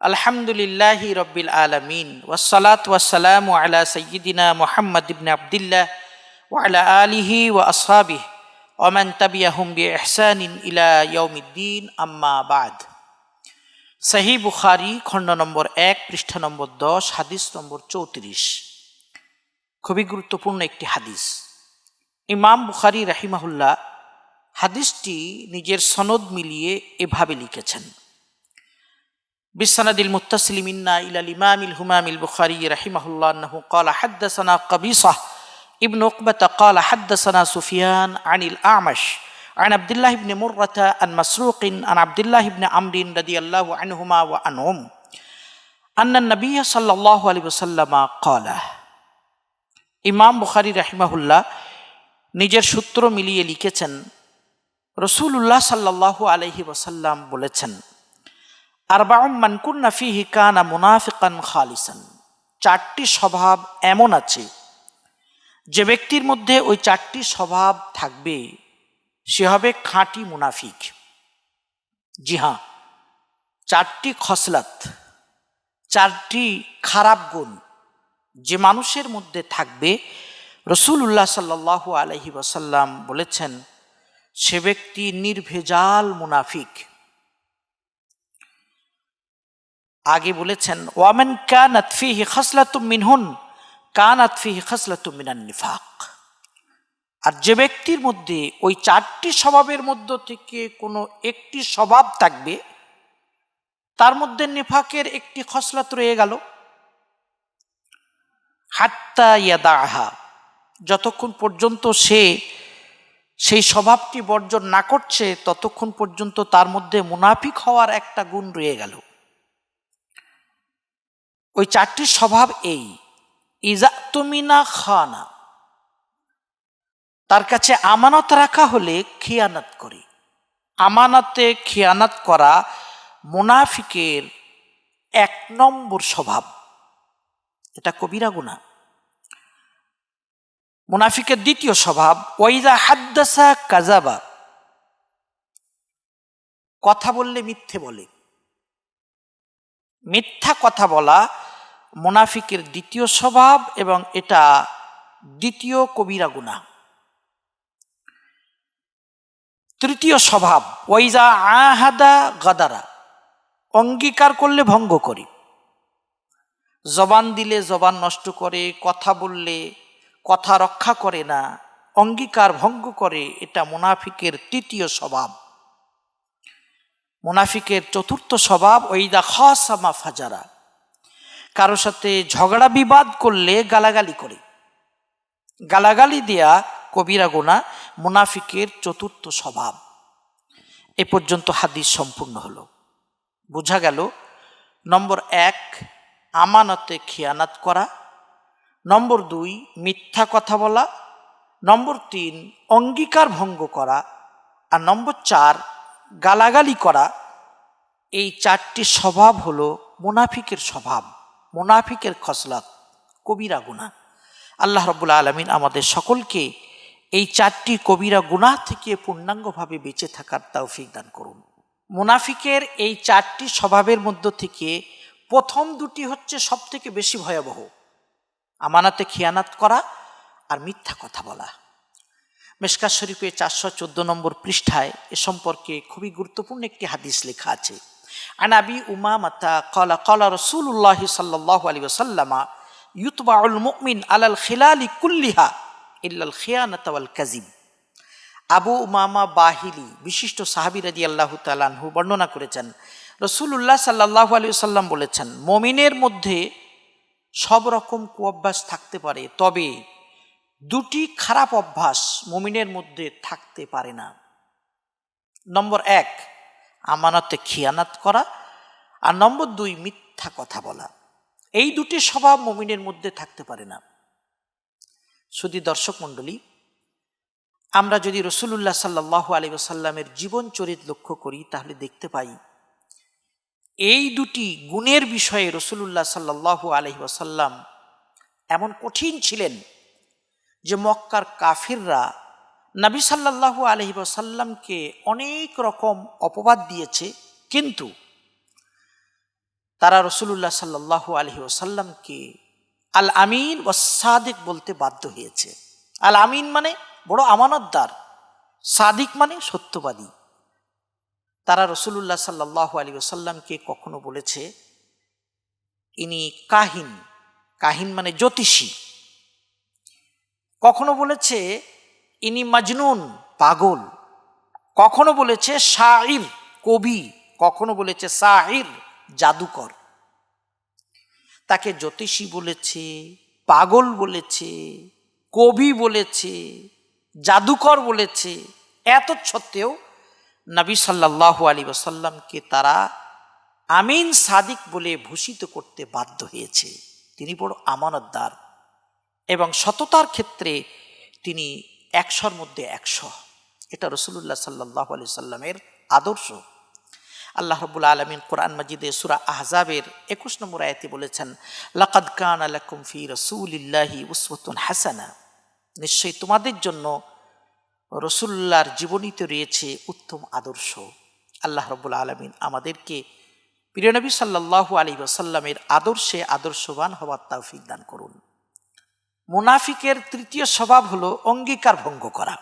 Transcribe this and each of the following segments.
আলহামদুলিল্লাহ রব্বিল আলমিন ওয়াসালাত ওয়াসালাম আলা সৈয়দিনা মোহাম্মদ ইবনে আবদুল্লাহ ওয়ালা আলিহি ওয়া আসহাবিহ ওমান তাবিয়াহুম বি ইহসানিন ইলা ইয়াউমিদ্দিন, আম্মা বাদ। সহি বুখারি, খণ্ড নম্বর এক, পৃষ্ঠা নম্বর দশ, হাদিস নম্বর চৌত্রিশ। খুবই গুরুত্বপূর্ণ একটি হাদিস। ইমাম বুখারি রাহিমাহুল্লাহ হাদিসটি নিজের সনদ মিলিয়ে এভাবে লিখেছেন بالسند المتصل منا إلى الإمام الهمام البخاري رحمه الله أنه قال حدثنا قبيصة ابن عقبة قال حدثنا سفيان عن الأعمش عن عبد الله بن مرة عن مسروق عن عبد الله بن عمرو رضي الله عنهما وعنهم أن النبي صلى الله عليه وسلم قال ইমাম বুখারি রাহিমাহুল্লাহ নিজের সূত্র মিলিয়ে লিখেছেন রসুল্লাহ সাল্লাহ আলহি ওসাল্লাম বলেছেন চারটি স্বভাব এমন আছে, যে ব্যক্তির মধ্যে ওই চারটি স্বভাব থাকবে, সে হবে খাঁটি মুনাফিক। জি হ্যাঁ চারটি খসলাত, চারটি খারাপ গুণ যে মানুষের মধ্যে থাকবে রসুল্লাহ সাল্লাহু আলহি ওসাল্লাম বলেছেন, সে ব্যক্তি নির্ভেজাল মুনাফিক। আগে বলেছেন, ওয়ামেন কান আতফিহি খসলাতুম মিনহুন কান আতফিহি খসলাতুম মিনান নিফাক। আর যে ব্যক্তির মধ্যে ওই চারটি স্বভাবের মধ্য থেকে কোনো একটি স্বভাব থাকবে, তার মধ্যে নিফাকের একটি খসলাত রয়ে গেল। হাত্তা ইয়াদাহা যতক্ষণ পর্যন্ত সে সেই স্বভাবটি বর্জন না করছে, ততক্ষণ পর্যন্ত তার মধ্যে মুনাফিক হওয়ার একটা গুণ রয়ে গেল। ওই চারটি স্বভাব এই। ইজা তুমিনা খানা। তার কাছে আমানত রাখা হলে খিয়ানত করে। আমানতে খিয়ানত করা মুনাফিকের এক নম্বর স্বভাব। এটা কবিরা গুণা মুনাফিকের দ্বিতীয় স্বভাব ওইদা হাদ্দাসা কাজাবা কথা বললে মিথ্যে বলে। মিথ্যা কথা বলা মুনাফিকের দ্বিতীয় স্বভাব এবং এটা দ্বিতীয় কবিরা গুণা। তৃতীয় স্বভাব ওইজা আহাদা গাদারা, অঙ্গীকার করলে ভঙ্গ করি। জবান দিলে জবান নষ্ট করে, কথা বললে কথা রক্ষা করে না, অঙ্গীকার ভঙ্গ করে, এটা মুনাফিকের তৃতীয় স্বভাব। মুনাফিকের চতুর্থ স্বভাব ওইদা খাসামা ফাজারা। কারও সাথে ঝগড়া বিবাদ করলে গালাগালি করে। গালাগালি দেয়া কবিরা গোনা মুনাফিকের চতুর্থ স্বভাব। এ পর্যন্ত হাদিস সম্পূর্ণ হলো। বোঝা গেল, নম্বর এক, আমানতে খিয়ানাত করা। নম্বর দুই, মিথ্যা কথা বলা। নম্বর তিন, অঙ্গীকার ভঙ্গ করা। আর নম্বর চার, গালাগালি করা। এই চারটি স্বভাব হলো মুনাফিকের স্বভাব। মুনাফিকের খসলাত কবিরা গুণা আল্লাহ রবুল্লা আলমিন আমাদের সকলকে এই চারটি কবিরা গুণা থেকে পূর্ণাঙ্গভাবে বেঁচে থাকার তৌফিক দান করুন। মুনাফিকের এই চারটি স্বভাবের মধ্য থেকে প্রথম দুটি হচ্ছে সব থেকে বেশি ভয়াবহ। আমানাতে খিয়ানাত করা আর মিথ্যা কথা বলা। মেশকা শরীফে চারশো চোদ্দ নম্বর পৃষ্ঠায় এ সম্পর্কে খুবই গুরুত্বপূর্ণ একটি হাদিস লেখা আছে। আনাবি উমা মাতা কলা কলা রসুল্লাহ সাল্লাহ আলী ওসাল্লামা ইউতবাউল মুমিন আলাল খিলালি কুল্লিহা ইল্লাল খিয়ানতাওয়াল কাজিম আবু উমামা বাহিলি, বিশিষ্ট সাহাবি রাজি আল্লাহ তালানহু বর্ণনা করেছেন। রসুল্লাহ সাল্লাহ আলী সাল্লাম বলেছেন, মমিনের মধ্যে সব রকম কুঅভ্যাস থাকতে পারে, তবে দুটি খারাপ অভ্যাস মমিনের মধ্যে থাকতে পারে না। নম্বর এক আমানতে খিয়ানাত করা। আর নম্বর দুই, মিথ্যা কথা বলা। এই দুটি স্বভাব মমিনের মধ্যে থাকতে পারে না। শুধু দর্শক মণ্ডলী, আমরা যদি রসুল্লাহ সাল্লাহ আলী সাল্লামের জীবন চরিত লক্ষ্য করি, তাহলে দেখতে পাই, এই দুটি গুণের বিষয়ে রসুল্লাহ সাল্লাহ আলহি ওসাল্লাম এমন কঠিন ছিলেন যে মক্কার কাফিররা নবী সাল্লাহু আলহি সাল্লামকে অনেক রকম অপবাদ দিয়েছে, কিন্তু তারা রসুল্লাহ সাল্লাহ আলহি ওসাল্লামকে আল আমিন ও সাদিক বলতে বাধ্য হয়েছে। আল আমিন মানে বড় আমানতদার, সাদিক মানে সত্যবাদী। তারা রসুল্লাহ সাল্লাহ আলী ওসাল্লামকে কখনো বলেছে, ইনি কাহিন। কাহিন মানে জ্যোতিষী। কখনো বলেছে ইনি মাজনুন, পাগল। কখনো বলেছে শাহির কবি। কখনো বলেছে সাহির জাদুকর। তাকে জ্যোতিষী বলেছে, পাগল বলেছে, কবি বলেছে, জাদুকর বলেছে। এত সত্ত্বেও নবী সাল্লাহ আলী ওসাল্লামকে তারা আমিন সাদিক বলে ভূষিত করতে বাধ্য হয়েছে। তিনি বড় আমানতদার। এবং সততার ক্ষেত্রে তিনি একশোর মধ্যে একশো। এটা রসুল্লাহ সাল্লাহ আলি সাল্লামের আদর্শ। আল্লাহ রবুল আলমিন কোরআন মজিদে সুরা আহজাবের একুশ নম্বর আয়তে বলেছেন, লাকাদ কান আলাকুম ফি রসুলিল্লাহি উসওয়াতুন হাসানা। নিশ্চয়ই তোমাদের জন্য রসুল্লাহর জীবনীতে রয়েছে উত্তম আদর্শ। আল্লাহ রবুল আলমিন আমাদেরকে প্রিয়নবী সাল্লাহ আলী ওসাল্লামের আদর্শে আদর্শবান হওয়ার তৌফিক দান করুন। মুনাফিকের তৃতীয় স্বভাব হলো অঙ্গীকার ভঙ্গ করা।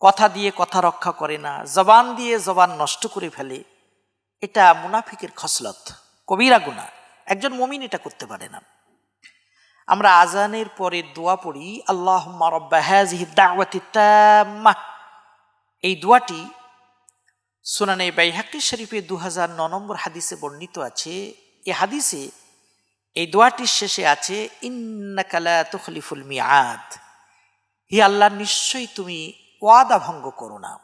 কথা দিয়ে কথা রক্ষা করে না, জবান দিয়ে জবান নষ্ট করে ফেলে, এটা মুনাফিকের খসলত, কবিরা গুণা একজন মমিন এটা করতে পারে না। আমরা আজানের পরে দোয়া পড়ি আল্লাহ এই দোয়াটি সুনানে বাইহাকি শরীফে দু হাজার ন নম্বর হাদিসে বর্ণিত আছে। এ হাদিসে এই দোয়াটির শেষে আছে ইন্নাকালা তুখলিফুল মিয়াদ হি আল্লাহ, নিশ্চয়ই তুমি ওয়াদা ভঙ্গ করো না।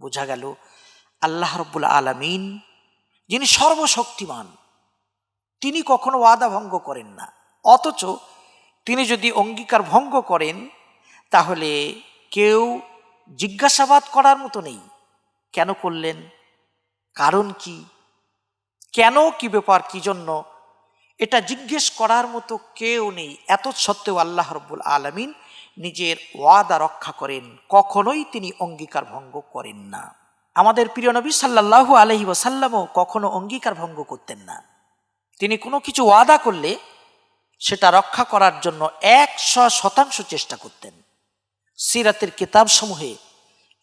বোঝা গেল, আল্লাহ রব্বুল আলমিন, যিনি সর্বশক্তিমান, তিনি কখনো ওয়াদা ভঙ্গ করেন না। অথচ তিনি যদি অঙ্গীকার ভঙ্গ করেন, তাহলে কেউ জিজ্ঞাসাবাদ করার মতো নেই। কেন করলেন? কারণ কি? কেন, কি ব্যাপার, কি জন্য? এটা জিজ্ঞেস করার মতো কেউ নেই। এত সত্ত্বেও আল্লাহ রব্বুল আলমিন নিজের ওয়াদা রক্ষা করেন। কখনোই তিনি অঙ্গীকার ভঙ্গ করেন না। আমাদের প্রিয় নবী সাল্লাহু আলহি ওসাল্লামও কখনো অঙ্গীকার ভঙ্গ করতেন না। তিনি কোনো কিছু ওয়াদা করলে সেটা রক্ষা করার জন্য একশো শতাংশ চেষ্টা করতেন। সিরাতের কিতাবসমূহে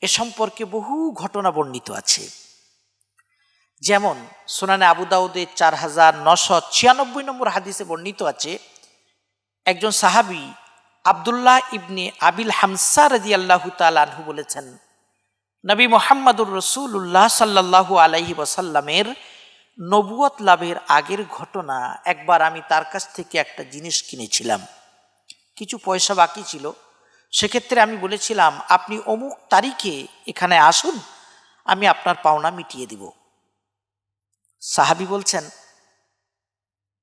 এ সম্পর্কে বহু ঘটনা বর্ণিত আছে। যেমন সোনানে আবু দাউদে চার হাজার নশো ছিয়ানব্বই নম্বর হাদিসে বর্ণিত আছে, একজন সাহাবি আবদুল্লাহ ইবনে আবিল হামসা রাজি আল্লাহ তালহু বলেছেন, নবী মোহাম্মদুর রসুল্লাহ সাল্লাহু আলাইহি ওসাল্লামের নবুয়ত লাভের আগের ঘটনা, একবার আমি তার কাছ থেকে একটা জিনিস কিনেছিলাম। কিছু পয়সা বাকি ছিল। সেক্ষেত্রে আমি বলেছিলাম, আপনি অমুক তারিখে এখানে আসুন, আমি আপনার পাওনা মিটিয়ে দিব। সাহাবি বলছেন,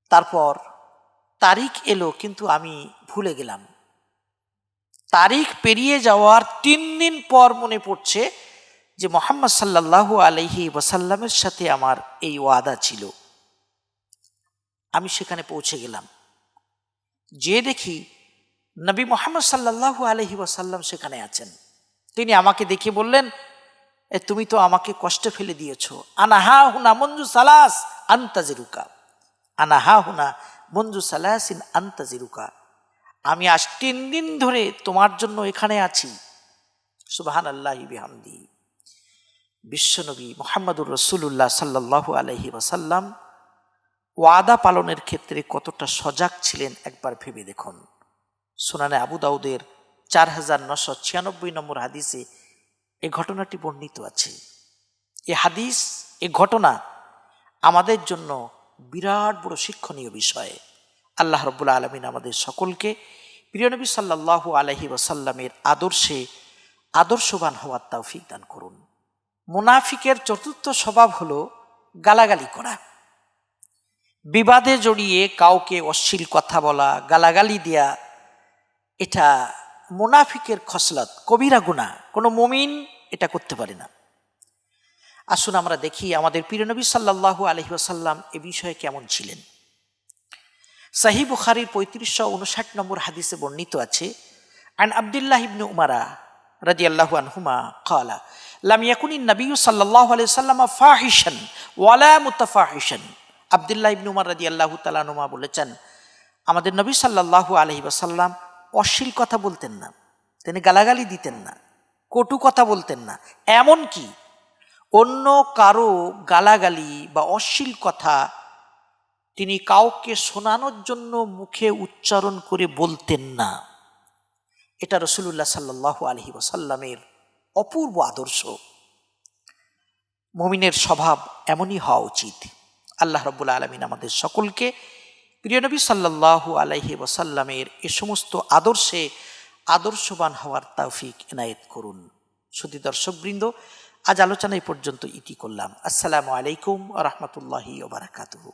তারপর তারিখ এলো, কিন্তু আমি ভুলে গেলাম। তারিখ পেরিয়ে যাওয়ার তিন দিন পর মনে পড়ছে যে মোহাম্মদ সাল্লাহ আলহি ওয়াসাল্লামের সাথে আমার এই ওয়াদা ছিল। আমি সেখানে পৌঁছে গেলাম। যে দেখি নবী মোহাম্মদ সাল্লাহ আলহি ওয়াসাল্লাম সেখানে আছেন। তিনি আমাকে দেখে বললেন তুমি তো আমাকে কষ্টে ফেলে দিয়েছ। আনাহা হুনা মঞ্জু সালাস আন্তাজিরুকা। আনাহা হুনা মঞ্জু সালাসিন আন্তাজিরুকা। আমি আজ তিন দিন ধরে তোমার জন্য এখানে আছি। সুবাহান আল্লাহ বিহামদি। বিশ্বনবী মোহাম্মদুর রসুল্লাহ সাল্লাহ আলহি ওসাল্লাম ওয়াদা পালনের ক্ষেত্রে কতটা সজাগ ছিলেন একবার ভেবে দেখুন। সোনানে আবু দাউদের চার হাজার নশো ছিয়ানব্বই নম্বর হাদিসে এই ঘটনাটি বর্ণিত আছে। এ হাদিস, এ ঘটনা আমাদের জন্য বিরাট বড় শিক্ষণীয় বিষয়। আল্লাহ রব্বুল আলমিন আমাদের সকলকে প্রিয়নবী সাল্লাহু আলহি ওসাল্লামের আদর্শে আদর্শবান হওয়ার তৌফিক দান করুন। মুনাফিকের চতুর্থ স্বভাব হলো গালাগালি করা। বিবাদে জড়িয়ে কাউকে অশ্লীল কথা বলা, গালাগালি দেয়া, এটা মুনাফিকের খসলত, কবিরা গুণা কোনো মমিন এটা করতে পারে না। আসুন আমরা দেখি আমাদের প্রিয়নবী সাল্লাহু আলহি আসাল্লাম এ বিষয়ে কেমন ছিলেন। সাহি বুখারির পঁয়ত্রিশশো উনষাট নম্বর হাদিসে বর্ণিত আছে, আন আবদুল্লাহ ইবনু উমারা রাজি আল্লাহু আনহুমা কালা লাম ইয়াকুনি নবী সাল্লাল্লাহু আলাইহি সাল্লাম ফাহিশান ওয়ালা মুতাফাহিশান। আব্দুল্লাহ ইবনে উমর রাদিয়াল্লাহু তাআলা নুমা বলেছেন, আমাদের নবী সাল্লাল্লাহু আলাইহি ওয়াসাল্লাম অশ্লীল কথা বলতেন না, তিনি গালাগালি দিতেন না, কটু কথা বলতেন না এমন কি অন্য কারও গালাগালি বা অশ্লীল কথা তিনি কাউকে শোনানোর জন্য মুখে উচ্চারণ করে বলতেন না। এটা রসুল্লাহ সাল্লাহ আলহি ওসাল্লামের অপূর্ব আদর্শ। মমিনের স্বভাব এমনই হওয়া উচিত। আল্লাহ রব্বুল আলমিন আমাদের সকলকে প্রিয় নবী সাল্লাহু আলাইহি ওসাল্লামের এ সমস্ত আদর্শে আদর্শবান হওয়ার তৌফিক এনায়েত করুন। শুধু দর্শকবৃন্দ, আজ আলোচনায় পর্যন্ত ইতি করলাম। আসসালামু আলাইকুম রহমতুল্লাহি ওবরাকাতুহু